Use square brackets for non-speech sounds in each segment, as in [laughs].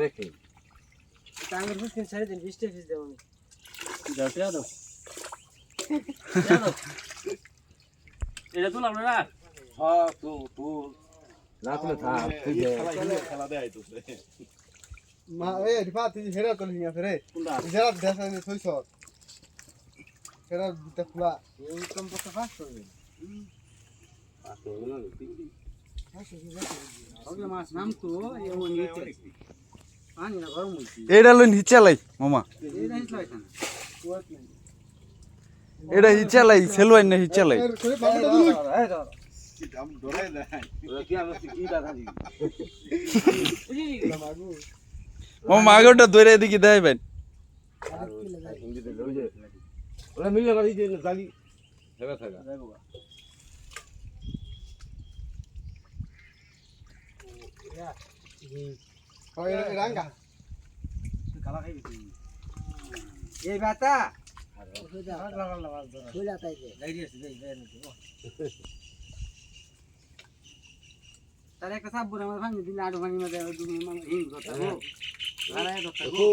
রেখে টাঙ্গের ফুসকিন ছেড়ে দিন বিশটা না হ্যাঁ তো। মা এ রিফা তুই হেরা তো লিয়া ফেরে হেরা দেখা হেরা দুটা খোলা পানি না গরম হয়েছে এটা লইন হিচালাই মামা। এটা হিচালাই সেলুয়াই না হিচালাই ধর মামা আগেটা দৌড়ে এদিকে দেয় ভাই হিন্দিতে ওরা মিলে না এই যে জালি থাকা হয় রাঙ্গা কালা খাইবি তুই এই নাকি তার একটা সাবুর আমার ভাঙি দিলে আড়ু ভাঙি মানে হিং কথা গো লড়াই কথা গো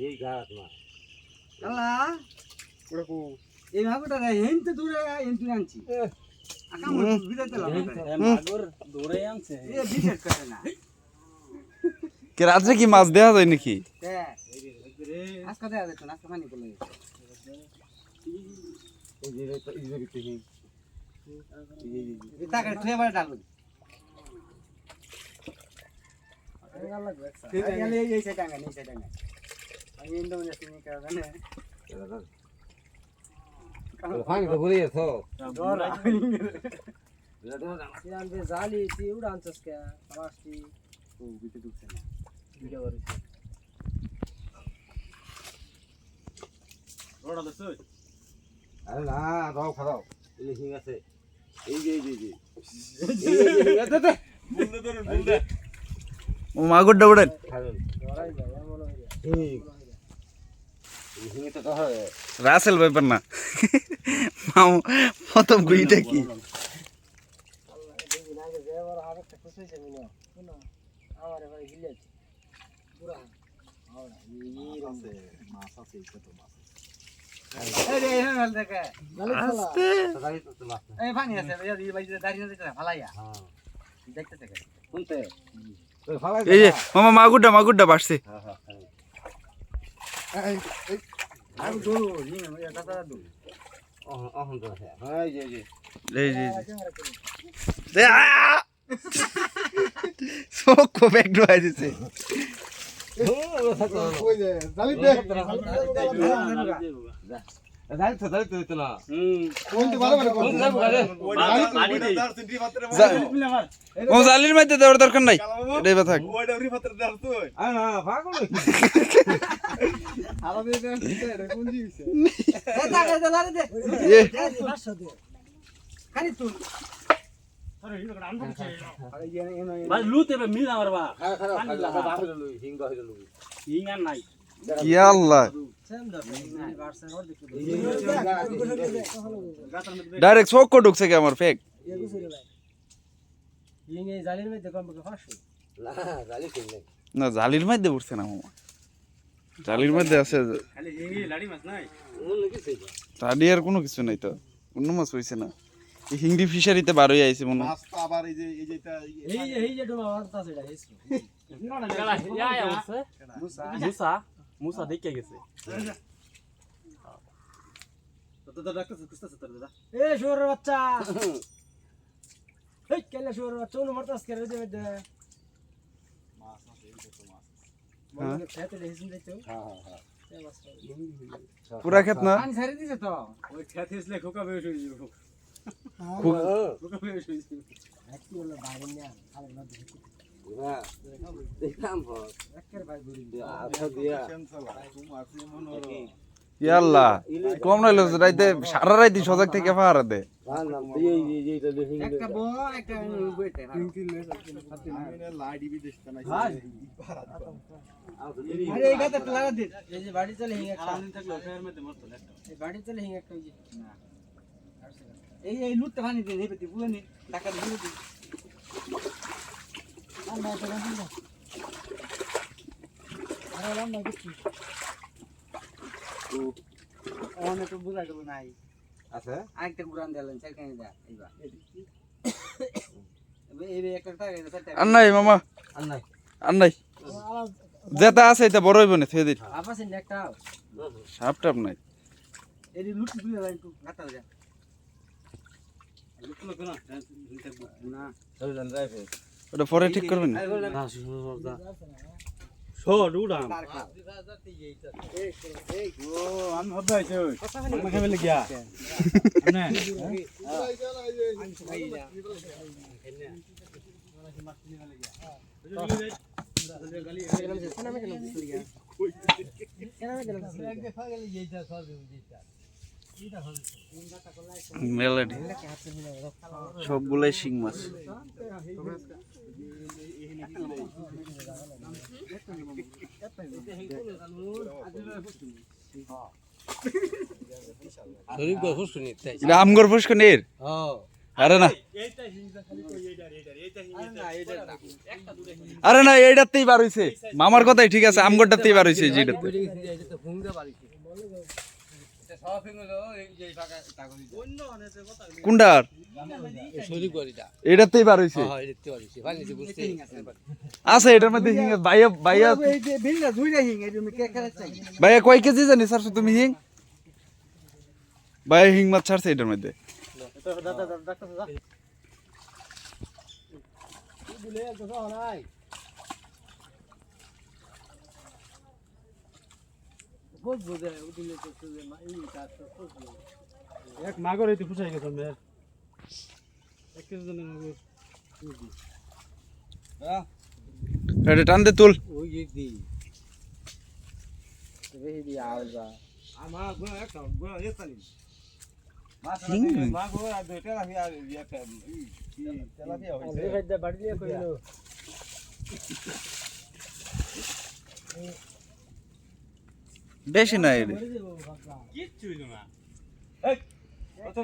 এই গাছ মা। কালা ওটা কো এই ভাগটা রে হেনতে দূরে হেনতে আনছি। আকাম বিদাতে লাগা মাগুর দৌড়ে আনছে। এ বিশেষ করে না। কে রাত্রে কি মাছ দেওয়া যায় নাকি? তে আজকে দেয়া যেত না আজকে পানি করলে এই যে এই যে ভিতরে তাকে ফ্লেভার ডালুন এই এই সাইড আঙ্গা এই সাইড আঙ্গা আমি ইন্দো মনে শুনি কারণে আনছস কে প্লাস্টিক ও বিতে ঢুকছে না ভিডিও করেছে রোডা দছ আরে না দাও খাও। এই হিং আছে। এই যে এই যে যায় এমন হইরা হিং তো কহ রাসেল ব্যাপার না। মামা প্রথম গুইটা কি? হ্যাঁ মাগুরটা মাগুরটা বাড়ছে। হ্যাঁ হ্যাঁ। এই এই আমি দৌড় নিয়ে এটা দাদা দৌড় অহন তো হ্যাঁ এই যে এই যে এই যে এই যে। এ, আ! চোখ খুব একটু হয়ে দিছে কই যায় জালি দে না লাড়ি দে ও জালির মধ্যে দেওয়ার দরকার নাই? এটাই বা থাক আরে না পাগল আলাদা দে কোন জিনিস এই টাকা দে লারে দে। এ। 500 দে। খালি তুই আরে এনো ভাই লুতে মিল আমার বা। হিং নাই। কি আল্লাহ। ডাইরেক্ট চোখ ঢুকছে কি আমার ফেক এগু ফিরে ভাই লিঙ্গে জালির মধ্যে কম করে 500 না জালির মধ্যে উঠছে না মামা। জালির মধ্যে আছে লাড়ি আর কোনো কিছু নাই তো। অন্য মাছ হইছে না। এই হিংডি ফিশারিতে বার হয়ে আইছে মনে। এই যে এই যে মুসা মুসা। মুসা দেখে গেছে তো তো এ শুয়োরের বাচ্চা! [laughs] এই কেলে শুয়োরের বাচ্চা উনি মারতাস করে দে দে হ্যাঁ। খেতে দেখিস দেখতে হ্যাঁ হ্যাঁ পুরা খেত না? পানি ছাড়ি দিছে তো। ওই খেতে আসলে খোকা বেশ হয়ে যাবে। খুব খোকা বেশ হয়ে যাবে। একটু হলো বাইরে নিয়ে আরে না দিয়া কম নাইল রাইতে সারা রাইতে সজাগ থেকে পাহারা দে। এই লুটটা পেটি বুঝলেন টাকা দিয়ে। তো বুঝা গেল নাই আছে? আরেকটা গুড়ান দিলেন সেখানে যা এইবার। আর নাই মামা। আর নাই। আর নাই। যেটা আছে এটা বড় হইব না থুয়ে দিন। সাপ টাপ নাই। এই লুট লাইন একটু গাতা যা লুট লোক না। ওটা পরে ঠিক করবেন আমি মেলাডি। সবগুলাই শিং মাছ। আমগর ফুসকুনির? আরে না। আরে না এইটাতেই বার হইছে। মামার কথাই ঠিক আছে আমগরটাতেই বার হইছে যেটাতে কোনটার এটাতেই বার হইছে। আছে। এটার মধ্যে হিং বাইয়া বাইয়া এই যে বিলটা ধুইরা হিং এই তুমি কে খেলা চাই? বাইয়া কয় কেজি জানি? ছাড়ছো তুমি হিং? বাইয়া হিং মাছ ছাড়ছে এটার মধ্যে। দাদা দাদা ডাক্তার দাদা বুঝব যে উঠিলে তো তুলে মা এই কাজ তো বুঝব এক মাগর হইতে পুষাই গেছ মেয়ের এক কেজি জনের মাগর এটা টান দে তুল। ওই যে দি। বেশি দিয়ে আলবা আমার গুণ একটা গুণ এ চালি মাছ হিং। মা গো আর দুইটা রাখি আর একটা তেলাপিয়া হইছে এই ভাইদা বাড়ি দিয়ে কইলো। বেশি নাই কিচ্ছু না।